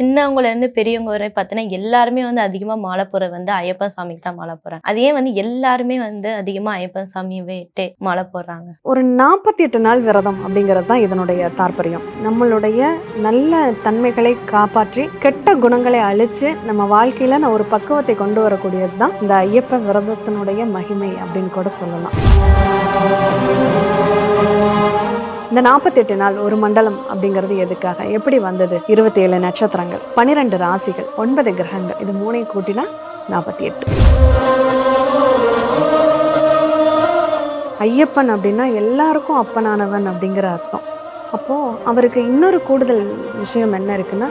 சின்னவங்கலேருந்து பெரியவங்க வரை பார்த்தீங்கன்னா எல்லாருமே வந்து அதிகமாக மாலை போகிறது வந்து ஐயப்பன் சாமிக்கு தான் மாலை போகிறாங்க அதே வந்து எல்லாருமே வந்து அதிகமாக ஐயப்பன் சாமியவே மாலை போடுறாங்க? ஒரு நாற்பத்தி எட்டு நாள் விரதம் அப்படிங்கிறது தான் இதனுடைய தாற்பயம். நம்மளுடைய நல்ல தன்மைகளை காப்பாற்றி கெட்ட குணங்களை அழித்து நம்ம வாழ்க்கையில் நான் ஒரு பக்குவத்தை கொண்டு வரக்கூடியது தான் இந்த ஐயப்ப விரதத்தினுடைய மகிமை அப்படின்னு கூட சொல்லலாம். இந்த நாற்பத்தெட்டு நாள் ஒரு மண்டலம் அப்படிங்கிறது எதுக்காக? எப்படி வந்தது? இருபத்தி ஏழு நட்சத்திரங்கள் பனிரெண்டு ராசிகள் ஒன்பது கிரகங்கள் இது மூணையும் கூட்டினா நாற்பத்தி எட்டு ஐயப்பன் அப்படின்னா எல்லாருக்கும் அப்பனானவன் அப்படிங்கிற அர்த்தம். அப்போது அவருக்கு இன்னொரு கூடுதல் விஷயம் என்ன இருக்குன்னா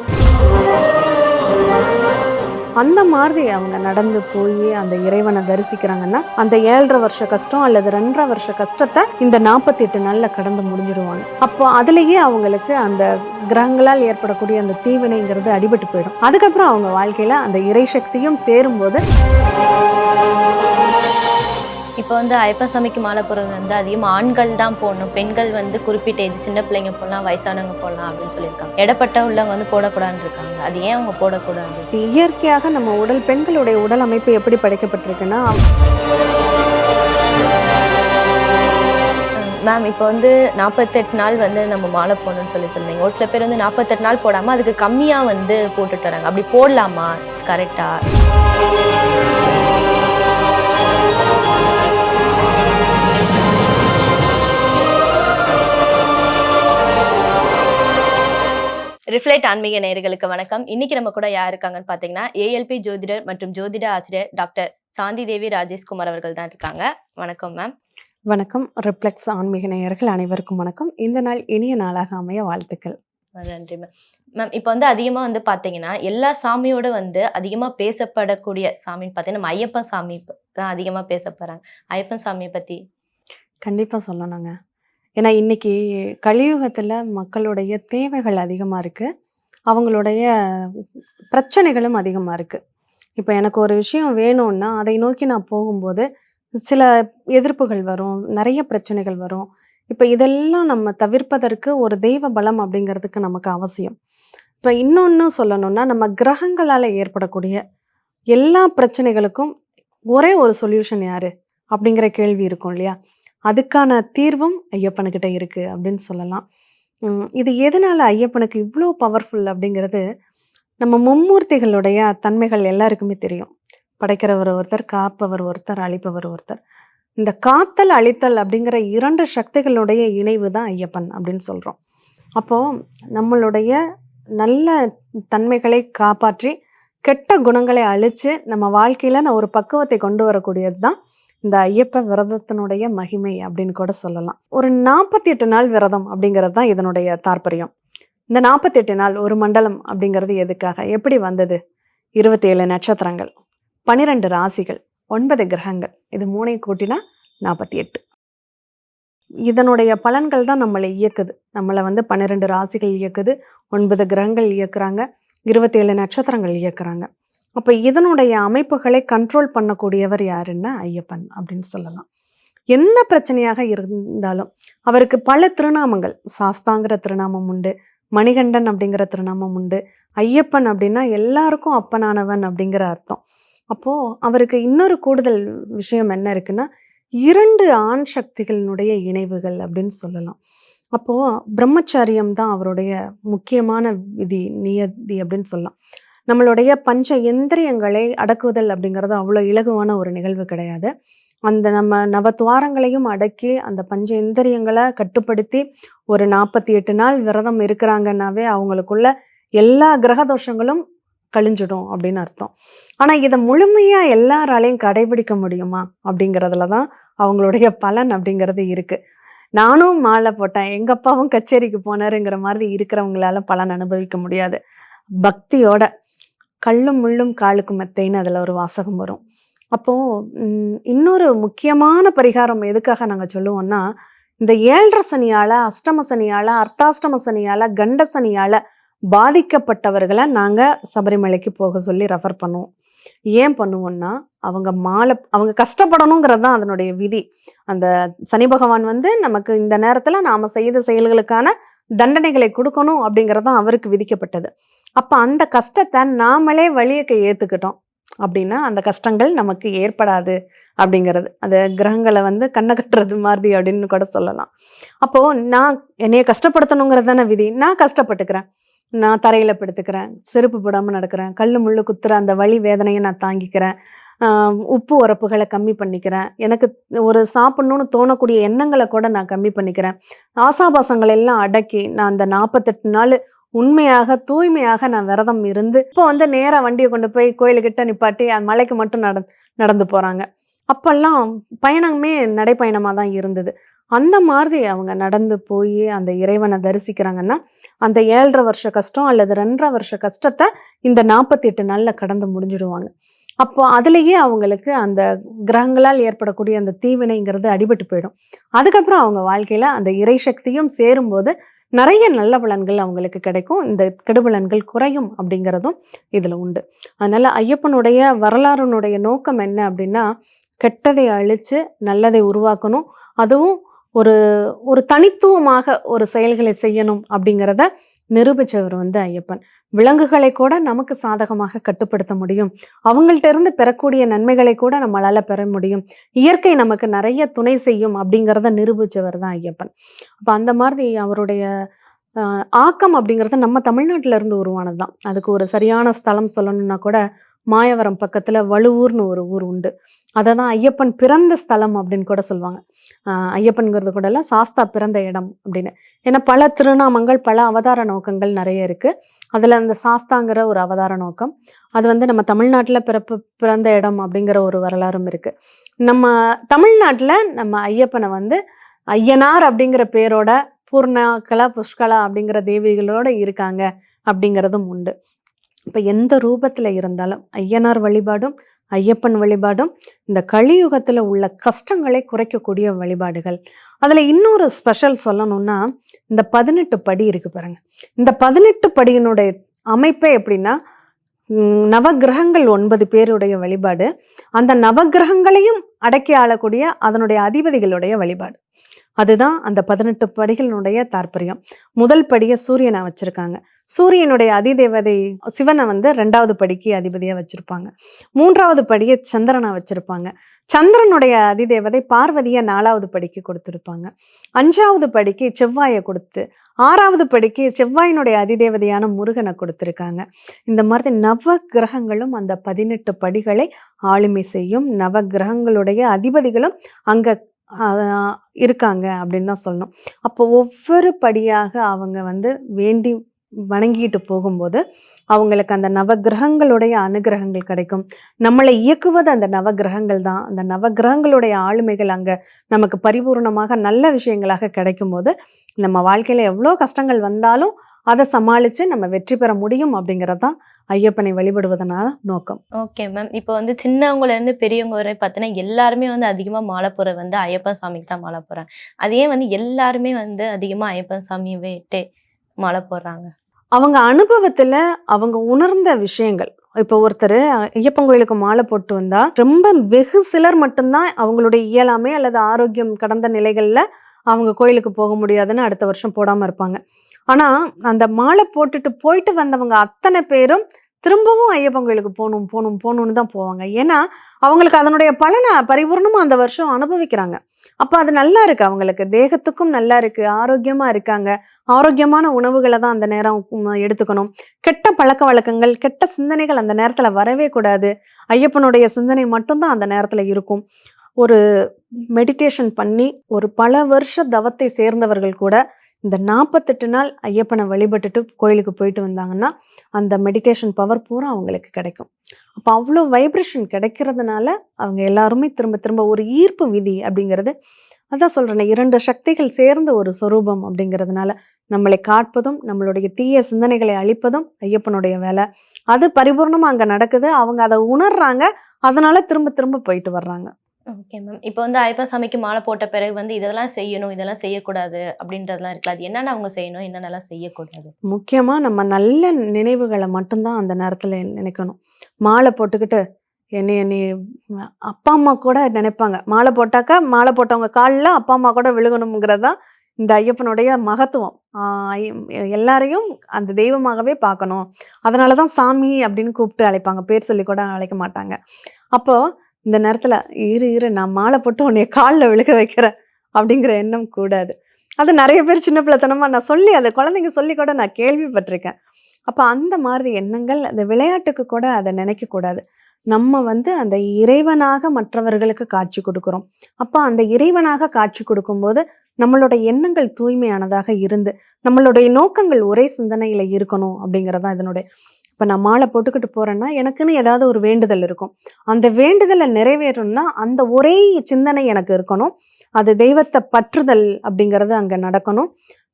அந்த மாதிரி அவங்க நடந்து போய் அந்த இறைவனை தரிசிக்கிறாங்கன்னா அந்த ஏழரை வருஷ கஷ்டம் அல்லது ரெண்டரை வருஷ கஷ்டத்தை இந்த நாற்பத்தி எட்டு நாளில் கடந்து முடிஞ்சிருவாங்க அப்போ அதுலேயே அவங்களுக்கு அந்த கிரகங்களால் ஏற்படக்கூடிய அந்த தீவினைங்கிறது அடிபட்டு போயிடும். அதுக்கப்புறம் அவங்க வாழ்க்கையில் அந்த இறை சக்தியும் சேரும்போது இப்போ வந்து ஐயப்பன் சாமிக்கு மாலை போடுறது வந்து அதிகமாக ஆண்கள் தான் போடணும். பெண்கள் வந்து குறிப்பிட்ட ஏஜ் சின்ன பிள்ளைங்க போடலாம் வயசானவங்க போடலாம் அப்படின்னு சொல்லியிருக்காங்க. இடப்பட்ட உள்ளவங்க வந்து போடக்கூடாதுன்னு இருக்காங்க. அது ஏன் அவங்க போடக்கூடாது? இயற்கையாக நம்ம உடல் பெண்களுடைய உடல் அமைப்பு எப்படி படைக்கப்பட்டிருக்குன்னா மேம் இப்போ வந்து நாற்பத்தெட்டு நாள் வந்து நம்ம மாலை போடணும்னு சொல்லி சொன்னீங்க. ஒரு சில பேர் வந்து நாற்பத்தெட்டு நாள் போடாமல் அதுக்கு கம்மியாக வந்து போட்டுட்டு வராங்க. அப்படி போடலாமா? கரெக்டாக ரிஃப்ளெக்ட் ஆன்மீக நேயர்களுக்கு வணக்கம். இன்னைக்கு நம்ம கூட யார் இருக்காங்கன்னு பார்த்தீங்கன்னா ஏஎல்பி ஜோதிடர் மற்றும் ஜோதிட ஆசிரியர் டாக்டர் சாந்தி தேவி ராஜேஷ்குமார் அவர்கள் தான் இருக்காங்க. வணக்கம் மேம் வணக்கம். ரிப்ளெக்ஸ் ஆன்மீக நேயர்கள் அனைவருக்கும் வணக்கம். இந்த நாள் இனிய நாளாக அமைய வாழ்த்துக்கள். நன்றி மேம் மேம் இப்போ வந்து அதிகமாக வந்து பார்த்தீங்கன்னா எல்லா சாமியோட வந்து அதிகமாக பேசப்படக்கூடிய சாமின்னு பார்த்தீங்கன்னா நம்ம ஐயப்பன் சாமி தான் அதிகமாக பேசப்படுறாங்க ஐயப்பன் சாமியை பற்றி கண்டிப்பாக சொல்லணுங்க. ஏன்னா இன்னைக்கு கலியுகத்தில் மக்களுடைய தேவைகள் அதிகமாக இருக்குது அவங்களுடைய பிரச்சனைகளும் அதிகமாக இருக்குது இப்போ எனக்கு ஒரு விஷயம் வேணும்னா அதை நோக்கி நான் போகும்போது சில எதிர்ப்புகள் வரும் நிறைய பிரச்சனைகள் வரும். இப்போ இதெல்லாம் நம்ம தவிர்ப்பதற்கு ஒரு தெய்வ பலம் அப்படிங்கிறதுக்கு நமக்கு அவசியம். இப்போ இன்னொன்று சொல்லணும்னா நம்ம கிரகங்களால் ஏற்படக்கூடிய எல்லா பிரச்சனைகளுக்கும் ஒரே ஒரு சொல்யூஷன் யாரு? அப்படிங்கிற கேள்வி இருக்கும் இல்லையா? அதுக்கான தீர்வும் ஐயப்பனுக்கிட்ட இருக்குது அப்படின்னு சொல்லலாம். இது எதனால் ஐயப்பனுக்கு இவ்வளோ பவர்ஃபுல் அப்படிங்கிறது நம்ம மும்மூர்த்திகளுடைய தன்மைகள் எல்லாருக்குமே தெரியும். படைக்கிறவர் ஒருத்தர் காப்பவர் ஒருத்தர் அழிப்பவர் ஒருத்தர். இந்த காத்தல் அழித்தல் அப்படிங்கிற இரண்டு சக்திகளுடைய இணைவு தான் ஐயப்பன் அப்படின்னு சொல்கிறோம் அப்போது நம்மளுடைய நல்ல தன்மைகளை காப்பாற்றி கெட்ட குணங்களை அழித்து நம்ம வாழ்க்கையில் நான் ஒரு பக்குவத்தை கொண்டு வரக்கூடியது தான் இந்த ஐயப்ப விரதத்தினுடைய மகிமை அப்படின்னு கூட சொல்லலாம். ஒரு நாற்பத்தி எட்டு நாள் விரதம் அப்படிங்கிறது தான் இதனுடைய தாற்பயம். இந்த நாற்பத்தெட்டு நாள் ஒரு மண்டலம் அப்படிங்கிறது எதுக்காக? எப்படி வந்தது? இருபத்தி ஏழு நட்சத்திரங்கள் பனிரெண்டு ராசிகள் ஒன்பது கிரகங்கள். இது மூணையும் கூட்டினா நாற்பத்தி எட்டு இதனுடைய பலன்கள் தான் நம்மளை இயக்குது. நம்மளை வந்து பன்னிரெண்டு ராசிகள் இயக்குது ஒன்பது கிரகங்கள் இயக்குறாங்க இருபத்தேழு நட்சத்திரங்கள் இயக்குறாங்க. அப்போ இதனுடைய அமைப்புகளை கண்ட்ரோல் பண்ணக்கூடியவர் யாருன்னா ஐயப்பன் அப்படின்னு சொல்லலாம். எந்த பிரச்சனையாக இருந்தாலும் அவருக்கு பல திருநாமங்கள் சாஸ்தாங்கிற திருநாமம் உண்டு மணிகண்டன் அப்படிங்கிற திருநாமம் உண்டு ஐயப்பன் அப்படின்னா எல்லாருக்கும் அப்பனானவன் அப்படிங்கிற அர்த்தம். அப்போது அவருக்கு இன்னொரு கூடுதல் விஷயம் என்ன இருக்குன்னா இரண்டு ஆண் சக்திகளினுடைய இணைவுகள் அப்படின்னு சொல்லலாம். அப்போது பிரம்மச்சாரியம் தான் அவருடைய முக்கியமான விதி நியதி அப்படின்னு சொல்லலாம். நம்மளுடைய பஞ்ச எந்திரியங்களை அடக்குதல் அப்படிங்கிறது அவ்வளோ இலகுவான ஒரு நிகழ்வு கிடையாது. அந்த நம்ம நவத்துவாரங்களையும் அடக்கி அந்த பஞ்ச இந்திரியங்களை கட்டுப்படுத்தி ஒரு நாற்பத்தி எட்டு நாள் விரதம் இருக்கிறாங்கன்னாவே அவங்களுக்குள்ள எல்லா கிரக தோஷங்களும் கழிஞ்சிடும் அப்படின்னு அர்த்தம். ஆனால் இதை முழுமையாக எல்லாராலையும் கடைபிடிக்க முடியுமா அப்படிங்கிறதுல தான் அவங்களுடைய பலன் அப்படிங்கிறது இருக்குது நானும் மாலை போட்டேன். எங்கள் அப்பாவும் கச்சேரிக்கு போனாருங்கிற மாதிரி இருக்கிறவங்களால பலன் அனுபவிக்க முடியாது. பக்தியோட கல்லும் முள்ளும் காலுக்கு மெத்தைன்னு அதில் ஒரு வாசகம் வரும். அப்போது இன்னொரு முக்கியமான பரிகாரம் எதுக்காக நாங்கள் சொல்லுவோம்னா இந்த ஏழரை சனியால் அஷ்டம சனியால் அர்த்தாஷ்டம சனியால் கண்ட சனியால் பாதிக்கப்பட்டவர்களை நாங்கள் சபரிமலைக்கு போக சொல்லி ரெஃபர் பண்ணுவோம். ஏன் பண்ணுவோம்னா அவங்க மாலை அவங்க கஷ்டப்படணுங்கிறது தான் அதனுடைய விதி. அந்த சனி பகவான் வந்து நமக்கு இந்த நேரத்தில் நாம் செய்த செயல்களுக்கான தண்டனைகளை கொடுக்கணும் அப்படிங்கிறதான் அவருக்கு விதிக்கப்பட்டது. அப்போ அந்த கஷ்டத்தை நாமளே வழியக்க ஏற்றுக்கிட்டோம் அப்படின்னா அந்த கஷ்டங்கள் நமக்கு ஏற்படாது அப்படிங்கிறது. அந்த கிரகங்களை வந்து கண்ணை கட்டுறது மாதிரி அப்படின்னு கூட சொல்லலாம். அப்போது நான் என்னைய கஷ்டப்படுத்தணுங்கிறது தானே விதி. நான் கஷ்டப்பட்டுக்கிறேன். நான் தரையில் படுத்துக்கிறேன். செருப்பு போடாமல் நடக்கிறேன். கல் முள்ளு குத்துற அந்த வலி வேதனையை நான் தாங்கிக்கிறேன். உப்பு உரப்புகளை கம்மி பண்ணிக்கிறேன். எனக்கு ஒரு சாப்பிட்ணுன்னு தோணக்கூடிய எண்ணங்களை கூட நான் கம்மி பண்ணிக்கிறேன். ஆசாபாசங்களை எல்லாம் அடக்கி நான் அந்த நாற்பத்தெட்டு நாள் உண்மையாக தூய்மையாக நான் விரதம் இருந்து இப்போ வந்து நேராக வண்டியை கொண்டு போய் கோயிலுக்கிட்ட நிப்பாட்டி அந்த மலைக்கு மட்டும் நட நடந்து போகிறாங்க அப்பெல்லாம் பயணமே நடைப்பயணமாக தான் இருந்தது. அந்த மாதிரி அவங்க நடந்து போய் அந்த இறைவனை தரிசிக்கிறாங்கன்னா அந்த ஏழரை வருஷ கஷ்டம் அல்லது ரெண்டரை வருஷ கஷ்டத்தை இந்த நாற்பத்தி எட்டு நாளில் கடந்து முடிஞ்சிடுவாங்க. அப்போ அதுலேயே அவங்களுக்கு அந்த கிரகங்களால் ஏற்படக்கூடிய அந்த தீவினைங்கிறது அடிபட்டு போயிடும். அதுக்கப்புறம் அவங்க வாழ்க்கையில் அந்த இறை சக்தியும் சேரும்போது நிறைய நல்ல பலன்கள் அவங்களுக்கு கிடைக்கும். இந்த கெடுபலன்கள் குறையும் அப்படிங்கிறதும் இதில் உண்டு. அதனால் ஐயப்பனுடைய வரலாறுனுடைய நோக்கம் என்ன அப்படின்னா கெட்டதை அழித்து நல்லதை உருவாக்கணும். அதுவும் ஒரு ஒரு தனித்துவமாக ஒரு செயல்களை செய்யணும் அப்படிங்கிறத நிரூபித்தவர் வந்து ஐயப்பன். விலங்குகளை கூட நமக்கு சாதகமாக கட்டுப்படுத்த முடியும். அவங்கள்ட்ட இருந்து பெறக்கூடிய நன்மைகளை கூட நம்மளால பெற முடியும். இயற்கை நமக்கு நிறைய துணை செய்யும் அப்படிங்கிறத நிரூபிச்சவர் தான் ஐயப்பன். அப்போ அந்த மாதிரி அவருடைய ஆக்கம் அப்படிங்கிறது நம்ம தமிழ்நாட்டில இருந்து உருவானது தான் அதுக்கு ஒரு சரியான ஸ்தலம் சொல்லணும்னா கூட மாயவரம் பக்கத்தில் வழுவூர்னு ஒரு ஊர் உண்டு. அதை தான் ஐயப்பன் பிறந்த ஸ்தலம் அப்படின்னு கூட சொல்லுவாங்க. ஐயப்பன்கிறது கூட இல்லை சாஸ்தா பிறந்த இடம் அப்படின்னு. ஏன்னா பல திருநாமங்கள் பல அவதார நோக்கங்கள் நிறைய இருக்குது அதில் அந்த சாஸ்தாங்கிற ஒரு அவதார நோக்கம். அது வந்து நம்ம தமிழ்நாட்டில் பிறப்பு பிறந்த இடம் அப்படிங்கிற ஒரு வரலாறும் இருக்கு. நம்ம தமிழ்நாட்டில் நம்ம ஐயப்பனை வந்து ஐயனார் அப்படிங்கிற பேரோட பூர்ணாக்கலா புஷ்கலா அப்படிங்கிற தேவிகளோட இருக்காங்க அப்படிங்கிறதும் உண்டு. இப்போ எந்த ரூபத்தில் இருந்தாலும் ஐயனார் வழிபாடும் ஐயப்பன் வழிபாடும் இந்த கலியுகத்தில் உள்ள கஷ்டங்களை குறைக்கக்கூடிய வழிபாடுகள். அதில் இன்னொரு ஸ்பெஷல் சொல்லணும்னா இந்த பதினெட்டு படி இருக்கு பாருங்க. இந்த பதினெட்டு படியினுடைய அமைப்பே எப்படின்னா நவகிரகங்கள் நவக்கிரகங்கள் ஒன்பது பேருடைய வழிபாடு. அந்த நவக்கிரகங்களையும் அடக்கி ஆளக்கூடிய அதனுடைய அதிபதிகளுடைய வழிபாடு. அதுதான் அந்த பதினெட்டு படிகளினுடைய தாற்பயம். முதல் படியை சூரியனை வச்சிருக்காங்க. சூரியனுடைய அதிதேவதை சிவனை வந்து ரெண்டாவது படிக்கு அதிபதியாக வச்சிருப்பாங்க. மூன்றாவது படியை சந்திரனை வச்சிருப்பாங்க. சந்திரனுடைய அதிதேவதை பார்வதியை நாலாவது படிக்கு கொடுத்துருப்பாங்க. அஞ்சாவது படிக்கு செவ்வாயை கொடுத்து ஆறாவது படிக்கு செவ்வாயினுடைய அதிதேவதையான முருகனை கொடுத்துருக்காங்க. இந்த மாதிரி நவ கிரகங்களும் அந்த பதினெட்டு படிகளை ஆளுமை செய்யும். நவ கிரகங்களுடைய அதிபதிகளும் அங்கே இருக்காங்க அப்படின்னு தான் சொல்லணும். அப்போ ஒவ்வொரு படியாக அவங்க வந்து வேண்டி வணங்கிட்டு போகும்போது அவங்களுக்கு அந்த நவகிரகங்களுடைய அனுகிரகங்கள் கிடைக்கும். நம்மளை இயக்குவது அந்த நவகிரகங்கள் தான். அந்த நவகிரகங்களுடைய ஆளுமைகள் அங்கே நமக்கு பரிபூர்ணமாக நல்ல விஷயங்களாக கிடைக்கும் போது நம்ம வாழ்க்கையில் எவ்வளோ கஷ்டங்கள் வந்தாலும் அதை சமாளித்து நம்ம வெற்றி பெற முடியும் அப்படிங்கிறது தான் ஐயப்பனை வழிபடுவதனால நோக்கம். ஓகே மேம் இப்போ வந்து சின்னவங்கல இருந்து பெரியவங்க வரை பார்த்தீங்கன்னா எல்லாருமே வந்து அதிகமா மாலை போற வந்து ஐயப்பன் சாமிக்கு தான் மாலை போறாங்க அதே வந்து எல்லாருமே வந்து அதிகமா ஐயப்பன் சாமியை விட்டு மாலை போடுறாங்க? அவங்க அனுபவத்துல அவங்க உணர்ந்த விஷயங்கள் இப்போ ஒருத்தர் ஐயப்பன் கோயிலுக்கு மாலை போட்டு வந்தா ரொம்ப வெகு சிலர் மட்டும்தான் அவங்களுடைய இயலாமை அல்லது ஆரோக்கியம் கடந்த நிலைகள்ல அவங்க கோயிலுக்கு போக முடியாதுன்னு அடுத்த வருஷம் போடாமல் இருப்பாங்க. ஆனால் அந்த மாலை போட்டுட்டு போயிட்டு வந்தவங்க அத்தனை பேரும் திரும்பவும் ஐயப்பன் கோயிலுக்கு போகணும் போகணும் போகணும்னு தான் போவாங்க. ஏன்னா அவங்களுக்கு அதனுடைய பலனை பரிபூர்ணமாக அந்த வருஷம் அனுபவிக்கிறாங்க. அப்போ அது நல்லா இருக்கு அவங்களுக்கு. தேகத்துக்கும் நல்லா இருக்கு. ஆரோக்கியமாக இருக்காங்க. ஆரோக்கியமான உணவுகளை தான் அந்த நேரம் எடுத்துக்கணும். கெட்ட பழக்க வழக்கங்கள் கெட்ட சிந்தனைகள் அந்த நேரத்தில் வரவே கூடாது. ஐயப்பனுடைய சிந்தனை மட்டும்தான் அந்த நேரத்தில் இருக்கும். ஒரு மெடிடேஷன் பண்ணி ஒரு பல வருஷ தவத்தை சேர்ந்தவர்கள் கூட இந்த நாற்பத்தெட்டு நாள் ஐயப்பனை வழிபட்டுட்டு கோயிலுக்கு போயிட்டு வந்தாங்கன்னா அந்த மெடிடேஷன் பவர் பூரா அவங்களுக்கு கிடைக்கும். அப்போ அவ்வளோ வைப்ரேஷன் கிடைக்கிறதுனால அவங்க எல்லாருமே திரும்ப திரும்ப ஒரு ஈர்ப்பு விதி அப்படிங்கிறது அதான் சொல்கிறேனே இரண்டு சக்திகள் சேர்ந்த ஒரு சொரூபம் அப்படிங்கிறதுனால நம்மளை காட்பதும் நம்மளுடைய தீய சிந்தனைகளை அழிப்பதும் ஐயப்பனுடைய வேலை. அது பரிபூர்ணமாக அங்கே நடக்குது. அவங்க அதை உணர்றாங்க. அதனால திரும்ப திரும்ப போயிட்டு வர்றாங்க. Okay ma'am. இப்போ வந்து ஐயப்பன் சாமிக்கு மாலை போட்ட பிறகு வந்து இதெல்லாம் செய்யணும் இதெல்லாம் செய்யக்கூடாது அப்படின்றதெல்லாம் இருக்குல்ல அது என்னென்ன அவங்க செய்யணும் என்னென்னலாம் செய்யக்கூடாது? முக்கியமாக நம்ம நல்ல நினைவுகளை மட்டும்தான் அந்த நேரத்தில் நினைக்கணும். மாலை போட்டுக்கிட்டு என்னை என்னை அப்பா அம்மா கூட நினைப்பாங்க. மாலை போட்டாக்கா மாலை போட்டவங்க காலில் அப்பா அம்மா கூட விழுகணுங்கிறது தான் இந்த ஐயப்பனுடைய மகத்துவம். எல்லாரையும் அந்த தெய்வமாகவே பார்க்கணும். அதனால தான் சாமி அப்படின்னு கூப்பிட்டு அழைப்பாங்க. பேர் சொல்லி கூட அழைக்க மாட்டாங்க. அப்போ இந்த நேரத்தில் இரு இரு நான் மாலை போட்டு உன்னைய காலில் விழுக வைக்கிறேன் அப்படிங்கிற எண்ணம் கூடாது. அது நிறைய பேர் சின்ன பிள்ளைத்தனமாக நான் சொல்லி அதை குழந்தைங்க சொல்லி கூட நான் கேள்விப்பட்டிருக்கேன். அப்போ அந்த மாதிரி எண்ணங்கள் அந்த விளையாட்டுக்கு கூட அதை நினைக்கக்கூடாது நம்ம வந்து அந்த இறைவனாக மற்றவர்களுக்கு காட்சி கொடுக்குறோம். அப்போ அந்த இறைவனாக காட்சி கொடுக்கும்போது நம்மளோட எண்ணங்கள் தூய்மையானதாக இருந்து நம்மளுடைய நோக்கங்கள் ஒரே சிந்தனையில் இருக்கணும் அப்படிங்கிறதான் இதனுடைய இப்போ நான் மாலை போட்டுக்கிட்டு போகிறேன்னா எனக்குன்னு ஏதாவது ஒரு வேண்டுதல் இருக்கும். அந்த வேண்டுதலை நிறைவேறணும்னா அந்த ஒரே சிந்தனை எனக்கு இருக்கணும். அது தெய்வத்தை பற்றுதல் அப்படிங்கிறது அங்கே நடக்கணும்.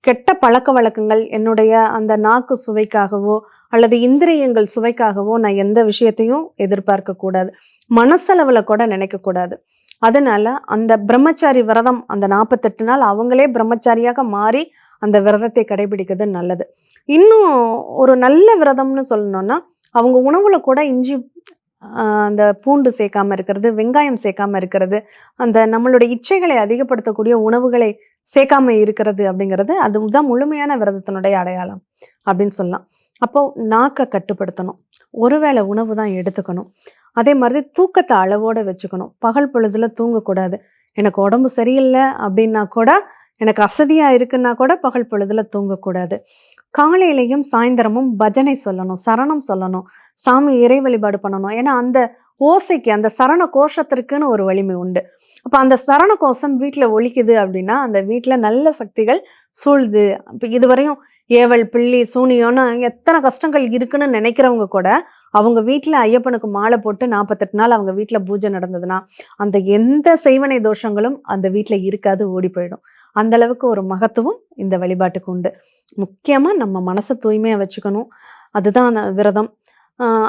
கெட்ட பழக்க வழக்கங்கள் என்னுடைய அந்த நாக்கு சுவைக்காகவோ அல்லது இந்திரியங்கள் சுவைக்காகவோ நான் எந்த விஷயத்தையும் எதிர்பார்க்கக்கூடாது மனசளவில் கூட நினைக்கக்கூடாது அதனால அந்த பிரம்மச்சாரி விரதம் அந்த நாற்பத்தெட்டு நாள் அவங்களே பிரம்மச்சாரியாக மாறி அந்த விரதத்தை கடைபிடிக்கிறது நல்லது. இன்னும் ஒரு நல்ல விரதம்னு சொல்லணும்னா அவங்க உணவுல கூட இஞ்சி அந்த பூண்டு சேர்க்காம இருக்கிறது வெங்காயம் சேர்க்காம இருக்கிறது அந்த நம்மளுடைய இச்சைகளை அதிகப்படுத்தக்கூடிய உணவுகளை சேர்க்காம இருக்கிறது அப்படிங்கிறது அதுதான் முழுமையான விரதத்தினுடைய அடையாளம் அப்படின்னு சொல்லலாம். அப்போ நாக்கை கட்டுப்படுத்தணும். ஒருவேளை உணவு தான் எடுத்துக்கணும். அதே மாதிரி தூக்கத்தை அளவோட வச்சுக்கணும். பகல் பொழுதுல தூங்கக்கூடாது. எனக்கு உடம்பு சரியில்லை அப்படின்னா கூட எனக்கு அசதியாக இருக்குன்னா கூட பகல் பொழுதில் தூங்கக்கூடாது. காலையிலையும் சாயந்தரமும் பஜனை சொல்லணும் சரணம் சொல்லணும் சாமி இறை வழிபாடு பண்ணணும். ஏன்னா அந்த ஓசைக்கு அந்த சரண கோஷத்திற்குன்னு ஒரு வலிமை உண்டு. அப்போ அந்த சரண கோஷம் வீட்டில் ஒழிக்குது அப்படின்னா அந்த வீட்டில் நல்ல சக்திகள் சூழ்து இப்போ இதுவரையும் ஏவல் பிள்ளி சூனியம்னு எத்தனை கஷ்டங்கள் இருக்குன்னு நினைக்கிறவங்க கூட அவங்க வீட்டில் ஐயப்பனுக்கு மாலை போட்டு நாற்பத்தெட்டு நாள் அவங்க வீட்டில் பூஜை நடந்ததுன்னா அந்த எந்த செய்வனை தோஷங்களும் அந்த வீட்டில் இருக்காது ஓடி போயிடும். அந்த அளவுக்கு ஒரு மகத்துவம் இந்த வழிபாட்டுக்கு உண்டு. முக்கியமாக நம்ம மனசை தூய்மையாக வச்சுக்கணும். அதுதான் விரதம்.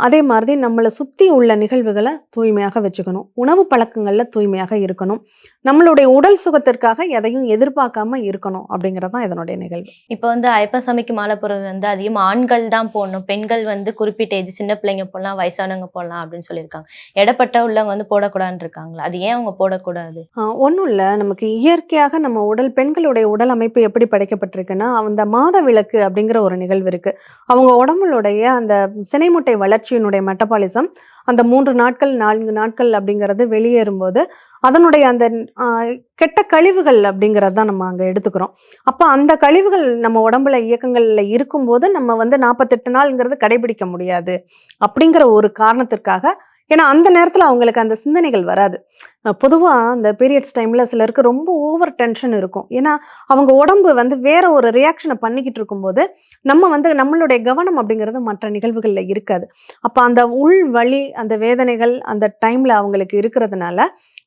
அதே மாதிரி நம்மளை சுற்றி உள்ள நிகழ்வுகளை தூய்மையாக வச்சுக்கணும். உணவு பழக்கங்களில் தூய்மையாக இருக்கணும். நம்மளுடைய உடல் சுகத்திற்காக எதையும் எதிர்பார்க்காம இருக்கணும் அப்படிங்கிறது தான் இதனுடைய நிகழ்வு. இப்போ வந்து ஐப்பசாமிக்கு மாலை போடுறது வந்து அதிகமா ஆண்கள் தான் போடணும். பெண்கள் வந்து குறிப்பிட்ட ஏஜ் சின்ன பிள்ளைங்க போடலாம் வயசானவங்க போடலாம் அப்படின்னு சொல்லியிருக்காங்க. எடப்பட்ட உள்ளவங்க வந்து போடக்கூடாதுன்னு இருக்காங்களா? அது ஏன் அவங்க போடக்கூடாது? ஒன்றும் இல்லை. நமக்கு இயற்கையாக நம்ம உடல் பெண்களுடைய உடல் அமைப்பு எப்படி படைக்கப்பட்டிருக்குன்னா அந்த மாத விளக்கு அப்படிங்கிற ஒரு நிகழ்வு இருக்கு. அவங்க உடம்புடைய அந்த சினைமுட்டை வளர்ச்சியினுடைய மெட்டபாலிசம் அந்த மூன்று நாட்கள் நான்கு நாட்கள் அப்படிங்கிறது வெளியேறும்போது அதனுடைய அந்த கெட்ட கழிவுகள் அப்படிங்கிறது தான் நம்ம அங்கே எடுத்துக்கிறோம். அப்போ அந்த கழிவுகள் நம்ம உடம்புல இயக்கங்கள்ல இருக்கும்போது நம்ம வந்து நாற்பத்தெட்டு நாள்ங்கிறது கடைபிடிக்க முடியாது. அப்படிங்கிற ஒரு காரணத்திற்காக ஏன்னா அந்த நேரத்தில் அவங்களுக்கு அந்த சிந்தனைகள் வராது. பொதுவாக அந்த பீரியட்ஸ் டைமில் சிலருக்கு ரொம்ப ஓவர் டென்ஷன் இருக்கும். ஏன்னா அவங்க உடம்பு வந்து வேற ஒரு ரியாக்ஷனை பண்ணிக்கிட்டு இருக்கும்போது நம்ம வந்து நம்மளுடைய கவனம் அப்படிங்கிறது மற்ற நிகழ்வுகளில் இருக்காது. அப்போ அந்த உள் வலி அந்த வேதனைகள் அந்த டைமில் அவங்களுக்கு இருக்கிறதுனால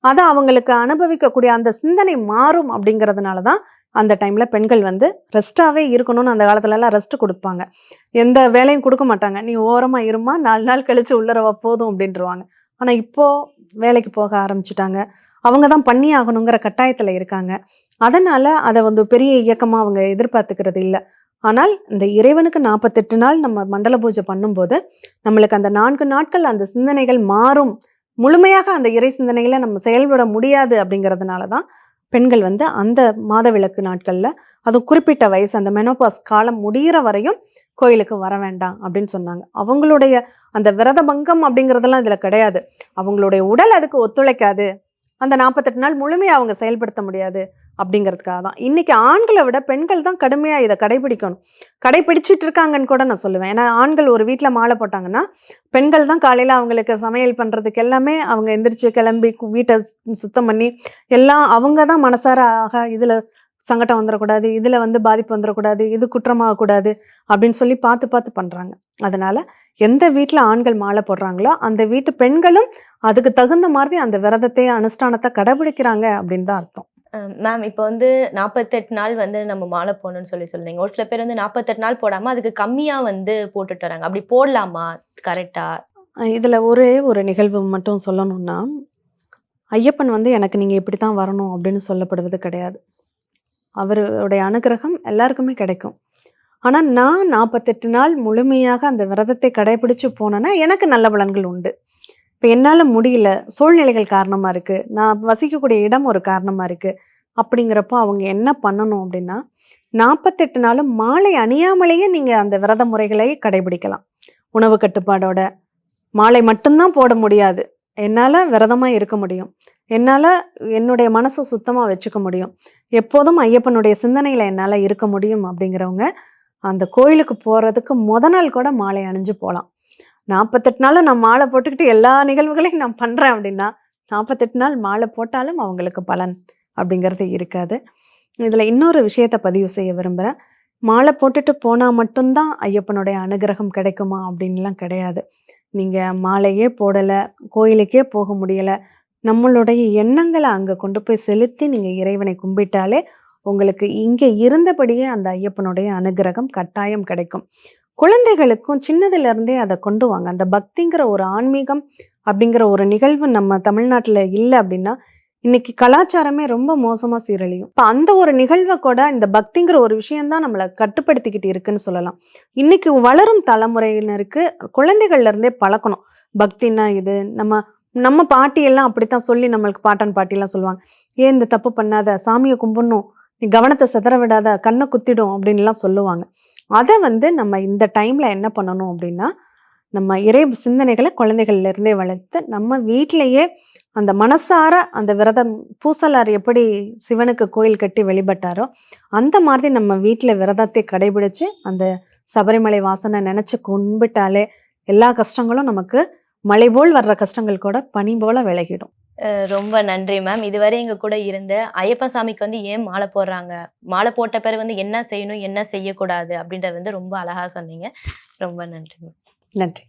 அதை அவங்களுக்கு அனுபவிக்கக்கூடிய அந்த சிந்தனை மாறும் அப்படிங்கிறதுனால தான் அந்த டைமில் பெண்கள் வந்து ரெஸ்ட்டாகவே இருக்கணும்னு அந்த காலத்துலலாம் ரெஸ்ட் கொடுப்பாங்க. எந்த வேலையும் கொடுக்க மாட்டாங்க. நீ ஓரமாக இருமா நாலு நாள் கழித்து உள்ளரவா போதும் அப்படின்றவாங்க. ஆனால் இப்போது வேலைக்கு போக ஆரம்பிச்சிட்டாங்க. அவங்க தான் பண்ணி ஆகணுங்கிற கட்டாயத்தில் இருக்காங்க. அதனால் அதை வந்து பெரிய இயக்கமாக அவங்க எதிர்பார்த்துக்கிறது இல்லை. ஆனால் இந்த இறைவனுக்கு நாற்பத்தெட்டு நாள் நம்ம மண்டல பூஜை பண்ணும்போது நம்மளுக்கு அந்த நான்கு நாட்கள் அந்த சிந்தனைகள் மாறும். முழுமையாக அந்த இறை சிந்தனைகளை நம்ம செயல்பட முடியாது அப்படிங்கிறதுனால தான் பெண்கள் வந்து அந்த மாதவிளக்கு நாட்களில் அது குறிப்பிட்ட வயசு அந்த மெனோபாஸ் காலம் முடியிற வரையும் கோயிலுக்கு வர வேண்டாம் அப்படின்னு சொன்னாங்க. அவங்களுடைய அந்த விரத பங்கம் அப்படிங்கிறதெல்லாம் இதில் கிடையாது. அவங்களுடைய உடல் அதுக்கு ஒத்துழைக்காது. அந்த நாற்பத்தெட்டு நாள் முழுமையாக அவங்க செயல்படுத்த முடியாது அப்படிங்கிறதுக்காக தான். இன்றைக்கி ஆண்களை விட பெண்கள் தான் கடுமையாக இதை கடைபிடிக்கணும். கடைபிடிச்சிட்டு இருக்காங்கன்னு கூட நான் சொல்லுவேன். ஏன்னா ஆண்கள் ஒரு வீட்டில் மாலை போட்டாங்கன்னா பெண்கள் தான் காலையில் அவங்களுக்கு சமையல் பண்ணுறதுக்கு எல்லாமே அவங்க எந்திரிச்சு கிளம்பி வீட்டை சுத்தம் பண்ணி எல்லாம் அவங்க தான் மனசார ஆக இதில் சங்கடம் வந்துடக்கூடாது இதில் வந்து பாதிப்பு வந்துடக்கூடாது இது குற்றமாகக்கூடாது அப்படின்னு சொல்லி பார்த்து பார்த்து பண்ணுறாங்க அதனால எந்த வீட்டில் ஆண்கள் மாலை போடுறாங்களோ அந்த வீட்டு பெண்களும் அதுக்கு தகுந்த மாதிரி அந்த விரதத்தை அனுஷ்டானத்தை கடைபிடிக்கிறாங்க அப்படின்னு தான் அர்த்தம். மேம் இப்போ வந்து நாற்பத்தெட்டு நாள் வந்து நம்ம மாலை போடணும்னு சொல்லி சொன்னீங்க ஒரு சில பேர் வந்து நாற்பத்தெட்டு நாள் போடாம அதுக்கு கம்மியா வந்து போட்டுட்டு வராங்க அப்படி போடலாமா? கரெக்டா அஹ் இதுல ஒரே ஒரு நிகழ்வு மட்டும் சொல்லணும்னா ஐயப்பன் வந்து எனக்கு நீங்க இப்படி தான் வரணும் அப்படின்னு சொல்லப்படுவது கிடையாது. அவருடைய அனுகிரகம் எல்லாருக்குமே கிடைக்கும். ஆனால் நான் நாற்பத்தெட்டு நாள் முழுமையாக அந்த விரதத்தை கடைபிடிச்சு போனேன்னா எனக்கு நல்ல பலன்கள் உண்டு. இப்போ என்னால் முடியல. சூழ்நிலைகள் காரணமாக இருக்குது நான் வசிக்கக்கூடிய இடம் ஒரு காரணமாக இருக்குது அப்படிங்கிறப்போ அவங்க என்ன பண்ணணும் அப்படின்னா நாற்பத்தெட்டு நாளும் மாலை அணியாமலேயே நீங்கள் அந்த விரத முறைகளை கடைபிடிக்கலாம். உணவு கட்டுப்பாடோட. மாலை மட்டும்தான் போட முடியாது. என்னால் விரதமாக இருக்க முடியும். என்னால் என்னுடைய மனசை சுத்தமாக வச்சுக்க முடியும். எப்போதும் ஐயப்பனுடைய சிந்தனையில் என்னால் இருக்க முடியும் அப்படிங்கிறவங்க அந்த கோயிலுக்கு போகிறதுக்கு முத நாள் கூட மாலை அணிஞ்சு போகலாம் நாற்பத்தெட்டு நாளும் நான் மாலை போட்டுக்கிட்டு எல்லா நிகழ்வுகளையும் நான் பண்ணுறேன் அப்படின்னா நாற்பத்தெட்டு நாள் மாலை போட்டாலும் அவங்களுக்கு பலன் அப்படிங்கிறது இருக்காது. இதில் இன்னொரு விஷயத்தை பதிவு செய்ய விரும்புகிறேன் மாலை போட்டுட்டு போனால் மட்டும்தான் ஐயப்பனுடைய அனுகிரகம் கிடைக்குமா அப்படின்லாம் கிடையாது. நீங்கள் மாலையே போடலை கோயிலுக்கே போக முடியலை. நம்மளுடைய எண்ணங்களை அங்கே கொண்டு போய் செலுத்தி நீங்கள் இறைவனை கும்பிட்டாலே உங்களுக்கு இங்கே இருந்தபடியே அந்த ஐயப்பனுடைய அனுகிரகம் கட்டாயம் கிடைக்கும். குழந்தைகளுக்கும் சின்னதுலேருந்தே அதை கொண்டு வாங்க. அந்த பக்திங்கிற ஒரு ஆன்மீகம் அப்படிங்கிற ஒரு நிகழ்வு நம்ம தமிழ்நாட்டில் இல்லை அப்படின்னா இன்னைக்கு கலாச்சாரமே ரொம்ப மோசமாக சீரழியும். இப்போ அந்த ஒரு நிகழ்வை கூட இந்த பக்திங்கிற ஒரு விஷயம்தான் நம்மளை கட்டுப்படுத்திக்கிட்டு இருக்குன்னு சொல்லலாம். இன்னைக்கு வளரும் தலைமுறையினருக்கு குழந்தைகள்ல இருந்தே பழக்கணும். பக்தின்னா இது நம்ம நம்ம பாட்டியெல்லாம் அப்படித்தான் சொல்லி நம்மளுக்கு பாட்டன் பாட்டியெல்லாம் சொல்லுவாங்க. ஏன் இந்த தப்பு பண்ணாத? சாமியை கும்பிடணும். நீ கவனத்தை சிதற விடாத. கண்ணை குத்திடும். அப்படின்லாம் சொல்லுவாங்க. அதை வந்து நம்ம இந்த டைம்ல என்ன பண்ணணும் அப்படின்னா நம்ம இறை சிந்தனைகளை குழந்தைகள்ல இருந்தே வளர்த்து நம்ம வீட்டிலேயே அந்த மனசார அந்த விரதம் பூசலார் எப்படி சிவனுக்கு கோயில் கட்டி வழிபட்டாரோ அந்த மாதிரி நம்ம வீட்டில் விரதத்தை கடைபிடிச்சு அந்த சபரிமலை வாசனை நினைச்சு கும்பிட்டாலே எல்லா கஷ்டங்களும் நமக்கு மழை போல் வர்ற கஷ்டங்கள் கூட பனி போல விலகிடும். ரொம்ப நன்றி மேம் இதுவரை எங்க கூட இருந்த ஐயப்ப சாமிக்கு வந்து ஏன் மாலை போடுறாங்க? மாலை போட்ட பிறகு வந்து என்ன செய்யணும்? என்ன செய்யக்கூடாது? அப்படின்றத வந்து ரொம்ப அழகா சொன்னீங்க. ரொம்ப நன்றி மேம் நன்றி